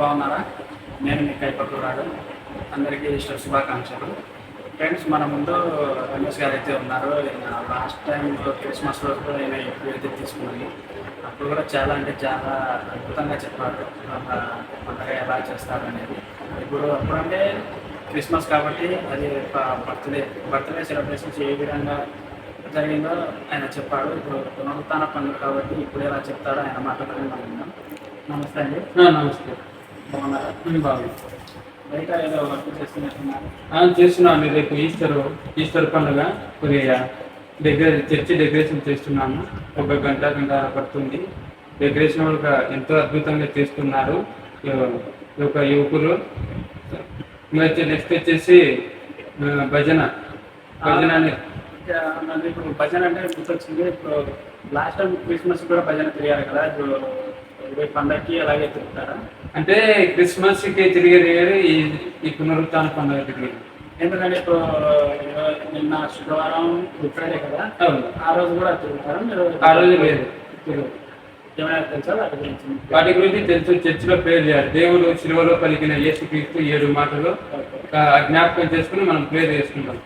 బాగున్నారా? నేను మీ కైపట్టురాడు అందరికీ ఇష్ట శుభాకాంక్షలు. ఫ్రెండ్స్ మన ముందు రమేష్ గారు అయితే ఉన్నారు లాస్ట్ టైం క్రిస్మస్ రోజు కూడా ఎక్కువ అయితే తీసుకున్నాను అప్పుడు కూడా చాలా అంటే చాలా అద్భుతంగా చెప్పారు. పండగ ఎలా చేస్తారు అనేది. ఇప్పుడు అప్పుడంటే క్రిస్మస్ కాబట్టి అది బర్త్డే బర్త్డే సెలబ్రేషన్స్ ఏ విధంగా జరిగిందో ఆయన చెప్పాడు. ఇప్పుడు పునరుత్న పండుగ కాబట్టి ఇప్పుడు ఎలా చెప్తాడో ఆయన మాట్లాడాలని మనం నమస్తే అండి. నమస్తే. బయట ఏదో వర్క్ చేస్తున్నాను రేపు ఈస్టర్ ఈస్టర్ పండుగ కొద్దిగా డెకరే చర్చి డెకరేషన్ చేస్తున్నాము ఒక గంట గంట పడుతుంది. డెకరేషన్ కూడా ఎంతో అద్భుతంగా చేస్తున్నారు. ఒక యువకులు. నెక్స్ట్ వచ్చేసి భజన. భజన ఇప్పుడు భజన అంటే గుర్తొచ్చింది. ఇప్పుడు లాస్ట్ టైం క్రిస్మస్ కూడా భజన తిరిగారు కదా. ఇప్పుడు రేపు పండగకి అలాగే తిరుగుతారా అంటే క్రిస్మస్కి తిరిగేది వేరు, ఈ ఈ పునరుత్థాన పండుగ తిరిగేది ఎందుకంటే ఇప్పుడు నిన్న శుక్రవారం ఫ్రైడే కదా? ఆ రోజు కూడా తిరుగుతారా? మీరు ఆ రోజు లేదు. తిరుగు. వాటి గురించి? తెలుసు. చర్చిలో ప్రేర్ చేయాలి. దేవుడు శిలువలో పలికిన యేసుక్రీస్తు ఏడు మాటలు జ్ఞాపకం చేసుకుని మనం ప్రేర్ చేసుకుంటాం.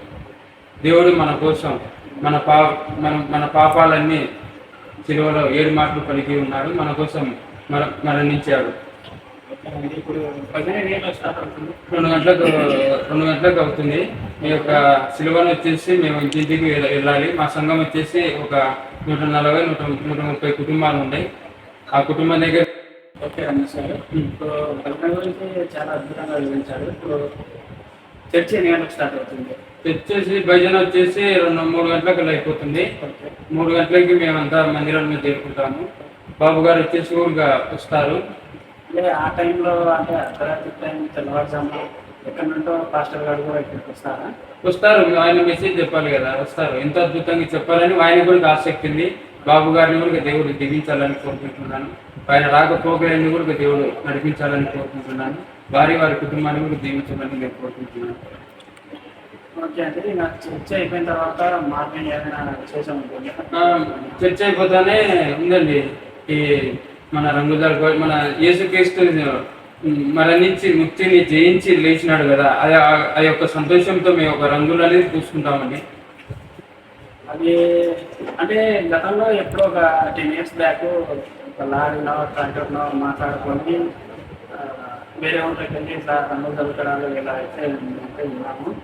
దేవుడు మన కోసం మన పా మన మన పాపాలన్నీ శిలువలో ఏడు మాటలు పలికి ఉన్నాడు మన కోసం మర మరణించాడు ఇప్పుడు రెండు గంటలకు రెండు గంటలకు అవుతుంది. మీ యొక్క సిలువను వచ్చేసి మేము ఇంటింటికి వెళ్ళ- వెళ్ళాలి. మా సంఘం వచ్చేసి ఒక నూట నలభై నూట నూట ముప్పై కుటుంబాలు ఉన్నాయి. ఆ కుటుంబం దగ్గర ఓకే రమేష్ గారు ఇప్పుడు గురించి చాలా అద్భుతంగా వివరించారు. ఇప్పుడు చర్చి ఎన్ని గంటలకు స్టార్ట్ అవుతుంది? వచ్చేసి భజన వచ్చేసి రెండు మూడు గంటలకు అయిపోతుంది. మూడు గంటలకి మేమంతా మందిరంలో చేరుకుంటాము. బాబు గారు వచ్చేసి ఊరుగా వస్తారు. అంటే ఆ టైంలో అంటే అర్ధరాత్రి టైం తెల్లవారుజామున ఎక్కడి నుండో పాస్టర్ గారు కూడా ఇక్కడికి వస్తారా? వస్తారు. ఆయన మెసేజ్ చెప్పాలి కదా వస్తారు. ఎంతో అద్భుతంగా చెప్పాలని ఆయన కూడా ఆసక్తి ఉంది. బాబు గారిని కూడా దేవుడు దిగించాలని కోరుకుంటున్నాను. ఆయన రాక ప్రోగ్రాన్ని కూడా దేవుడు నడిపించాలని కోరుకుంటున్నాను. వారి వారి కుటుంబాన్ని కూడా దీవించాలని నేను కోరుకుంటున్నాను. ఓకే అంటే ఇంకా చర్చ అయిపోయిన తర్వాత చేసాం అయిపోతానే ఉందండి. ఈ మన రంగుదారు మన యేసుక్రీస్తు మరణించి ముక్తిని జయించి లేచినాడు కదా. అది ఆ- యొక్క సంతోషంతో మేము ఒక రంగులు అనేది పూసుకుంటామండి. అది అంటే గతంలో ఎప్పుడో ఒక టెన్ ఇయర్స్ బ్యాక్ ఒక లారీలో ట్రాక్టర్లో మాట్లాడుకొని వేరే ఊళ్ళకి వెళ్ళి ఇట్లా రంగులు చదువుకోవడాలు ఇలా అయితే ఉన్నాము.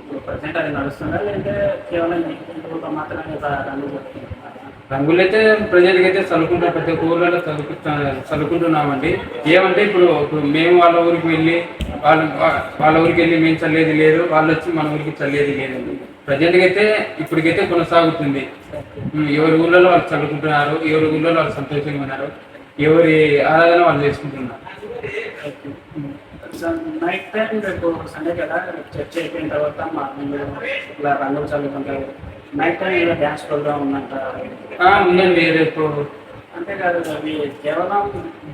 ఇప్పుడు ప్రజెంట్ అది నడుస్తుందా లేదంటే కేవలం మాత్రమే రంగులు రంగులైతే ప్రజలకి అయితే చదువుకుంటాం ప్రతి ఒక్క ఊర్లలో చదువుకుంటా చదువుకుంటున్నామండి. ఏమంటే ఇప్పుడు ఇప్పుడు మేము వాళ్ళ ఊరికి వెళ్ళి వాళ్ళ వాళ్ళ ఊరికి వెళ్ళి మేము చల్లేది లేదు వాళ్ళు వచ్చి మన ఊరికి చల్లేది లేదండి. ప్రజెంట్కి అయితే ఇప్పటికైతే కొనసాగుతుంది. ఎవరి ఊళ్ళలో వాళ్ళు చదువుకుంటున్నారు ఎవరి ఊళ్ళలో వాళ్ళు సంతోషంగా ఉన్నారు ఎవరి ఆరాధన వాళ్ళు చేసుకుంటున్నారు. నైట్ టైం రేపు సండే కదా రేపు చర్చ అయిపోయిన తర్వాత మార్నింగ్ ఇలా రంగులు చల్లుకుంటారు నైట్ టైం ఏదో డ్యాన్స్ ప్రోగ్రామ్ ఉందంట. ఉందండి రేపు. అంతే కాదు అవి కేవలం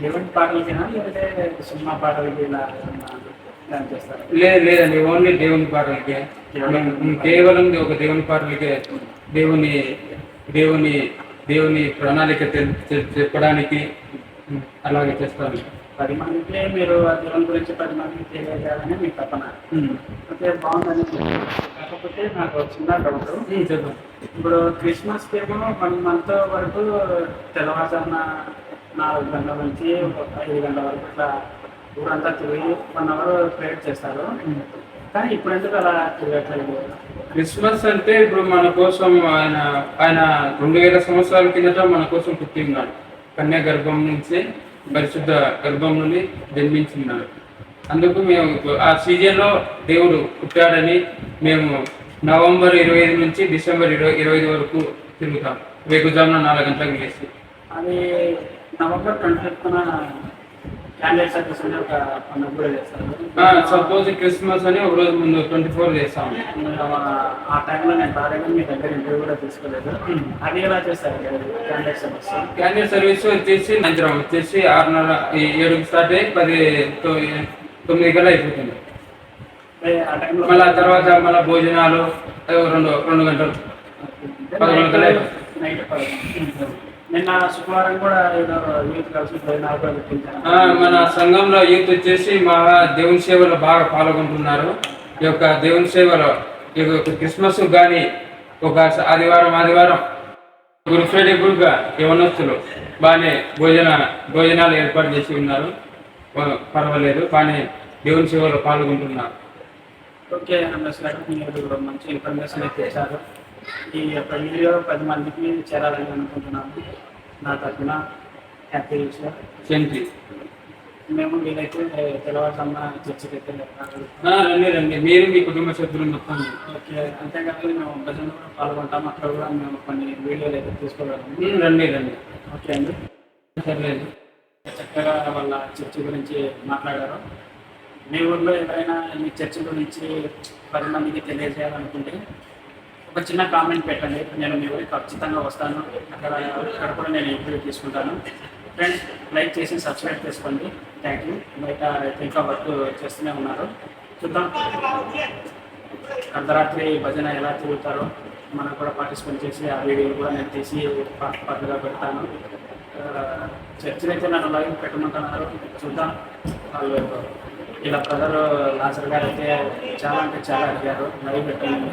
దేవుని పాటలకేనా లేదంటే సినిమా పాటలకి ఇలా లేదు లేదండి ఓన్లీ దేవుని పాటలకే. కేవలం ఒక దేవుని పాటలకే దేవుని దేవుని దేవుని ప్రణాళిక చెప్పడానికి అలాగే చేస్తాను పది మందికి మీరు ఆ గురించి పది మందికి తెలియజేయాలని మీ తపన ఉమ్, అయితే బాగుందని కాకపోతే నాకు చిన్న డౌట్. చెప్పండి ఇప్పుడు క్రిస్మస్ ఏమో వన్ మంత్ వరకు తెల్లవారుజామున నాలుగు గంటల నుంచి ఒక ఐదు గంటల వరకు ఇట్లా ఊరంతా తిరిగి వన్ అవర్ ప్రేయర్ చేస్తారు. కానీ ఇప్పుడు ఎందుకు అలా తిరగట్లేదు? క్రిస్మస్ అంటే ఇప్పుడు మన కోసం ఆయన ఆయన రెండు వేల సంవత్సరాల కిందట మన కోసం పుట్టి ఉన్నాడు కన్యా గర్భం నుంచి పరిశుద్ధ గర్భం నుండి జన్మించున్నాడు అందుకు మేము ఆ సీజన్లో దేవుడు పుట్టాడని మేము నవంబర్ ఇరవై ఐదు నుంచి డిసెంబర్ ఇరవై ఇరవై ఐదు వరకు తిరుగుతాం. వేగుజామున నాలుగు గంటలకు లేచి. అది నవంబర్ ట్వంటీ ఫిఫ్త్న సపోజ్ క్రిస్మస్ అని ఒక రోజు ముందు ట్వంటీ ఫోర్ చేస్తాం. ఆ- టైంలో నేను రాలేదు మీ దగ్గర ఇంటర్వ్యూ కూడా తీసుకోలేదు. అది ఎలా చేస్తారు క్యాండిల్ సర్వీస్? క్యాండిల్ సర్వీస్ వచ్చేసి సాయంత్రం వచ్చేసి ఆరున్నర ఏడుకి స్టార్ట్ అయ్యి పది తొమ్మిది కల్లా అయిపోతుంది. మళ్ళీ ఆ తర్వాత మళ్ళీ భోజనాలు రెండు రెండు గంటలు. పదకొండు కల్లా అయిపోతుంది. నైట్ నిన్న శుక్రవారం కూడా యూత్ కలిసి మన సంఘంలో యూత్ వచ్చేసి మా దేవుని సేవలో బాగా పాల్గొంటున్నారు. ఈ యొక్క దేవుని సేవలో ఈ యొక్క క్రిస్మస్ కానీ ఒక ఆదివారం ఆదివారం గురు ఫ్రైడే గురుగా యవనస్తులు బాగానే భోజన భోజనాలు ఏర్పాటు చేసి ఉన్నారు. పర్వాలేదు బాగానే దేవుని సేవలో పాల్గొంటున్నారు. ఓకే మంచి ఇన్ఫర్మేషన్ అయితే ఇచ్చారు. ఈ యొక్క వీడియో పది మందికి చేరాలని అనుకుంటున్నాను నా తరఫున హ్యాపీ సార్ సెంట్రీ మేము వీలైతే తెలవారుజామున చర్చికి అయితే రండి రండి. మీరు మీ కుటుంబ సభ్యులు మొత్తం. ఓకే అంతేకాదు మేము భజనలో కూడా పాల్గొంటాం అక్కడ కూడా మేము కొన్ని వీడియోలు అయితే తీసుకోగలము రండి రండి. ఓకే అండి. సర్లేదు చక్కగా వాళ్ళ చర్చి గురించి మాట్లాడారు. మీ ఊర్లో ఎవరైనా మీ చర్చి గురించి పది మందికి తెలియజేయాలనుకుంటే ఒక చిన్న కామెంట్ పెట్టండి. నేను మీ ఊరికి ఖచ్చితంగా వస్తాను. అక్కడ అక్కడ కూడా నేను ఇంటర్వ్యూ తీసుకుంటాను. ఫ్రెండ్స్ లైక్ చేసి సబ్స్క్రైబ్ చేసుకోండి. థ్యాంక్ యూ బయట ఇంకా వర్క్ చేస్తూనే ఉన్నారు. చూద్దాం. అర్ధరాత్రి భజన ఎలా తిరుగుతారో మనం కూడా పార్టిసిపేట్ చేసి ఆ వీడియోలు కూడా నేను తీసి పార్ట్ పెడతాను. చర్చలు అయితే నన్ను లైవ్ పెట్టమంటున్నారు. చూద్దాం. వాళ్ళు ఇలా బ్రదర్ నాసర్ గారు అయితే చాలా అంటే చాలా అడిగారు. లైవ్ పెట్టండి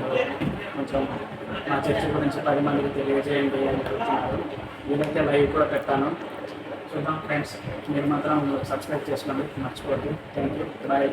కొంచెం మా చర్చి గురించి పది మందికి తెలియజేయండి అని చెప్తున్నారు. నేనైతే లైవ్ కూడా పెట్టాను. చూద్దాం ఫ్రెండ్స్ మీరు మాత్రం సబ్స్క్రైబ్ చేసుకోండి. మర్చిపోద్దు థ్యాంక్ యూ బాయ్